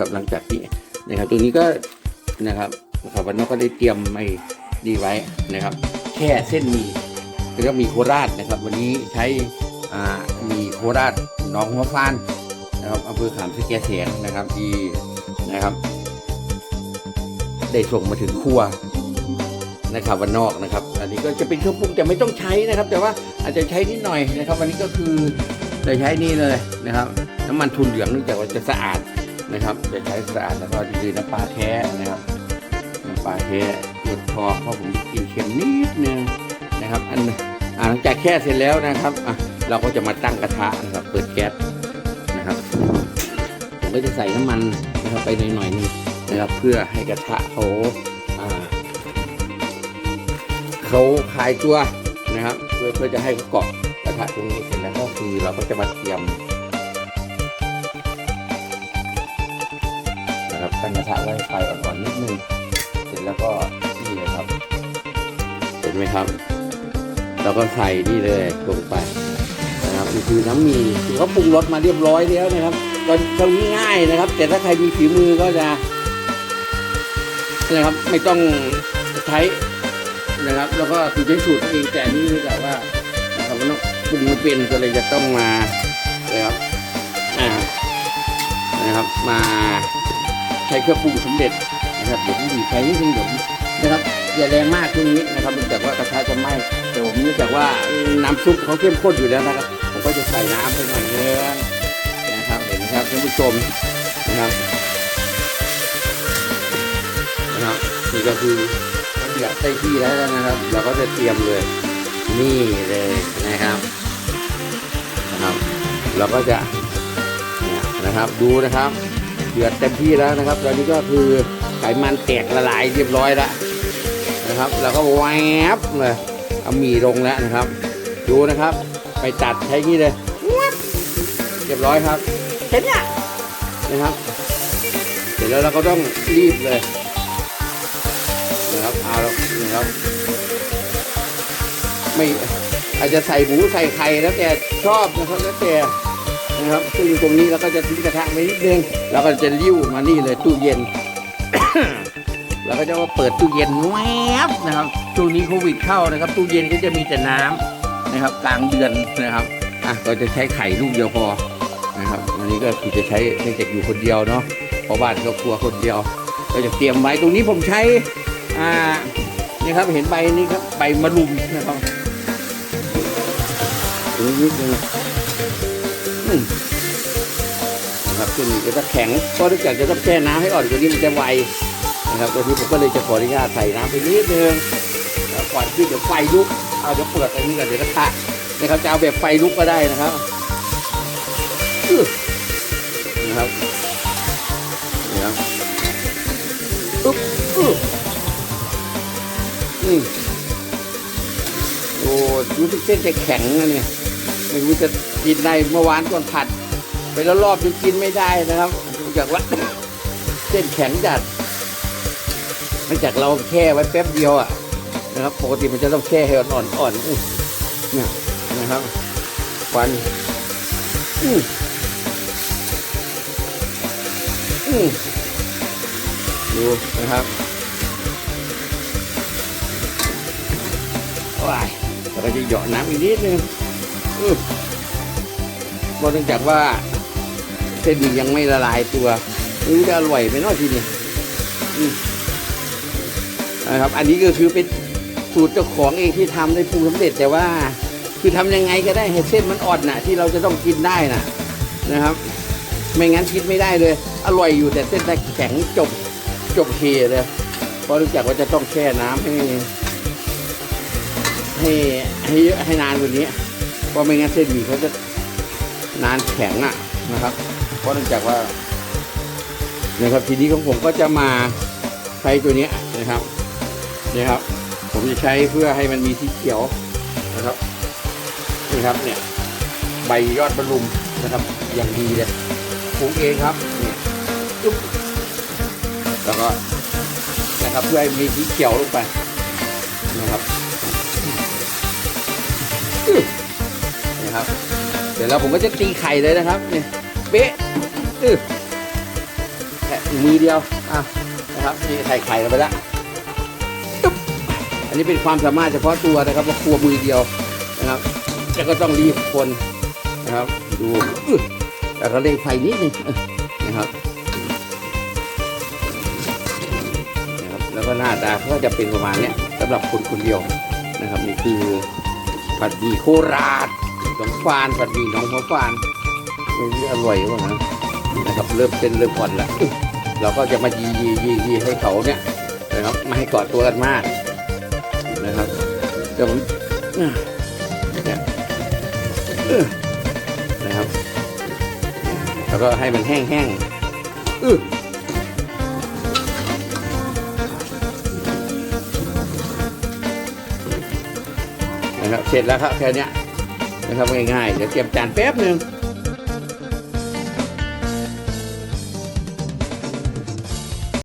นะครับ หลังจากที่นะครับตรงนี้ก็นะครับนะครับวันนี้ก็ได้เตรียมไม่ดีไว้นะครับ แค่เส้นมีแล้วก็มีโคราชนะครับ วันนี้ใช้อ่ามีโคราชหนองหัวฟานนะครับอำเภอขามสแกเสียงนะครับที่นะครับ ได้ส่งมาถึงครัวนะครับวันนอกนะครับ อันนี้ก็จะเป็นเครื่องปรุงแต่ไม่ต้องใช้นะครับ แต่ว่าอาจจะใช้นิดหน่อยนะครับ วันนี้ก็คือจะใช้นี่เลยนะครับ น้ำมันทุนเหลืองเนื่องจากว่าจะสะอาด นะครับจะใช้สะอาดแล้วก็คือน้ำปลาแท้นะครับน้ำปลาแท้หยุดพอเพราะผมกินเค็มนิดนึงนะครับอันหลังจากแค่เสร็จแล้วนะครับอะเราก็จะมาตั้งกระทะนะครับเปิดแก๊สนะครับผมก็จะใส่น้ำมันนะครับไปหน่อยๆนึงนะครับเพื่อให้กระทะเขาอ่าเขาคลายตัวนะครับเพื่อเพื่อจะให้เขาเกาะกระทะตรงนี้เสร็จแล้วก็คือเราก็จะมาเตรียม ตั้งกระทะไว้ไฟอ่อนๆนิดนึง เสร็จแล้วก็นี่เลยครับ เห็นไหมครับ เราก็ใส่นี่เลยลงไปนะครับนี่คือน้ำหมีคือเขาปรุงรสมาเรียบร้อยแล้วนะครับก็ทำง่ายนะครับ แต่ถ้าใครมีฝีมือก็จะนะครับไม่ต้องใช้นะครับ แล้วก็คือใช้สูตรตัวเองแต่อันนี่คือแบบว่านะครับมันต้องปรุงไม่เป็นก็เลยจะต้องมานะครับอ่านะครับมา ใช้เครื่องปรุงสำเร็จนะครับเดี๋ยวผมดีใช้นิดนึงเดี๋ยวนะครับอย่าแรงมากตรงนี้นะครับเนื่องจากว่ากระทะจะไหม้แต่ผมเนื่องจากว่าน้ำซุปเขาเข้มข้นอยู่แล้วนะครับ ผมก็จะใส่น้ำไปหน่อยเนึงนะครับเห็นไหมครับท่านผู้ชมนะครับนะครับนี่ก็คือเดือดได้ที่แล้วนะครับ เราก็จะเตรียมเลย นี่เลยนะครับนะครับ เราก็จะนะครับดูนะครับ เดือดเต็มที่แล้วนะครับ ตอนนี้ก็คือไขมันแตกละลายเรียบร้อยแล้วนะครับ แล้วก็แวบเลยเอาหมี่ลงแล้วนะครับ ดูนะครับ ไปตัดใช้นี่เลยแวบเรียบร้อยครับเห็นเนี่ยนะครับเสร็จแล้วเราก็ต้องรีบเลยนะครับเอาแล้วนะครับ ไม่อาจจะใส่หมูใส่ไข่แล้วแต่ชอบนะครับแล้วแต่ นะครับซึ่งตรงนี้เราก็จะทิ้งกระทะไว้นิดนึงแล้วก็จะริ้วมานี่เลยตู้เย็นเราก็จะว่าเปิดตู้เย็นแวบนะครับช่วงนี้โควิดเข้านะครับ ตู้เย็นก็จะมีแต่น้ำนะครับ กลางเดือนนะครับอะก็จะใช้ไข่ลูกเดียวพอนะครับอันนี้ก็คือจะใช้เนื่องจากอยู่คนเดียวเนาะเพราะบ้านก็ครัวคนเดียว ก็จะเตรียมไว้ตรงนี้ผมใช้อ่านี่ครับเห็นใบนี้ครับใบมะรุมนะครับนิดนึง นะครับช่วงนี้ก็จะแข็งก็เนื่องจากจะต้องแช่น้ำให้อ่อนกว่านี้มันจะไวนะครับตอนนี้ผมก็เลยจะขออนุญาตใส่น้ำไปนิดนึงแล้วก่อนที่เดี๋ยวไฟลุกเอาเดี๋ยวเปิดอันนี้ก่อนเดี๋ยวกระทะนะครับจะเอาแบบไฟลุกก็ได้นะครับนะครับนี่ครับอุ๊บอื้ออืมโอ้รู้สึกเส้นจะแข็งนะเนี่ยไม่รู้จะ กินได้เมื่อวานก่อนผัด ไปแล้วรอบจนกินไม่ได้นะครับดูจากว่าเส้นแข็งจัดเนื่องจากเราแช่ไว้แป๊บเดียวอะนะครับปกติมันจะต้องแช่ให้อ่อนๆอ่อนๆอื้อเนี่ยนะครับควันอืออือดูนะครับว้ายเราก็จะเหยาะน้ำอีกนิดนึงอืม เพราะเนื่องจากว่าเส้นหมี่ยังไม่ละลายตัวไม่รู้จะอร่อยไหมเนาะทีนี้นะครับ อันนี้ก็คือเป็นสูตรเจ้าของเองที่ทำได้ปรุงสำเร็จแต่ว่า คือทำยังไงก็ได้ให้เส้นมันอ่อนน่ะ ที่เราจะต้องกินได้น่ะนะครับ ไม่งั้นกินไม่ได้เลย อร่อยอยู่แต่เส้นถ้แข็งจบจบเทเลยเพราะรู้จักว่าจะต้องแช่น้ำให้ให้ให้เยอะให้นานกว่านี้เพราะไม่งั้นเส้นหมี่เขาจะ นานแข็งอะนะครับ เพราะเนื่องจากว่านะครับทีนี้ของผมก็จะมาใช้ตัวนี้นะครับนี่ครับ ผมจะใช้เพื่อให้มันมีสีเขียวนะครับนี่ครับเนี่ยใบยอดบรรลุมนะครับ อย่างดีเลยปลูกเองครับเนี่ยจุ๊บแล้วก็นะครับเพื่อให้มีสีเขียวลงไปนะครับนะครับ ดี๋ยวแล้วผมก็จะตีไข่เลยนะครับเนี่ยเป๊ะอื้อแค่มือเดียวอะนะครับนี่ใส่ไข่ลงไปล้วตึ๊บอันนี้เป็นความสามารถเฉพาะตัวนะครับว่าครัวมือเดียวนะครับแล้วก็ต้องรีบคนนะครับ ดูอือแล้วก็เร่งไฟนิดนึงนะครับนะครับแล้วก็หน้าตาก็จะเป็นประมาณเนี้ยสำหรับคนคนเดียวนะครับนี่คือผัดหมี่โคราช นองฟานผัดหมี่หนองหัวฟานม่รู้อร่อยว่านะนะครับเริ่มเส้นเริ่มอ่อนล้วอื้อเราก็จะมายียียียีให้เขาเนี่ยนะครับไม่ให้กาะตัวกันมากนะครับเดี๋ยวผมอะเนี่ยนะครับ แล้วก็ให้มันแห้งๆอื้อนะครับเสร็จแล้วครับแค่เนี้ย นะครับง่ายๆเดี๋ยวเตรียมจานแป๊บหนึ่ง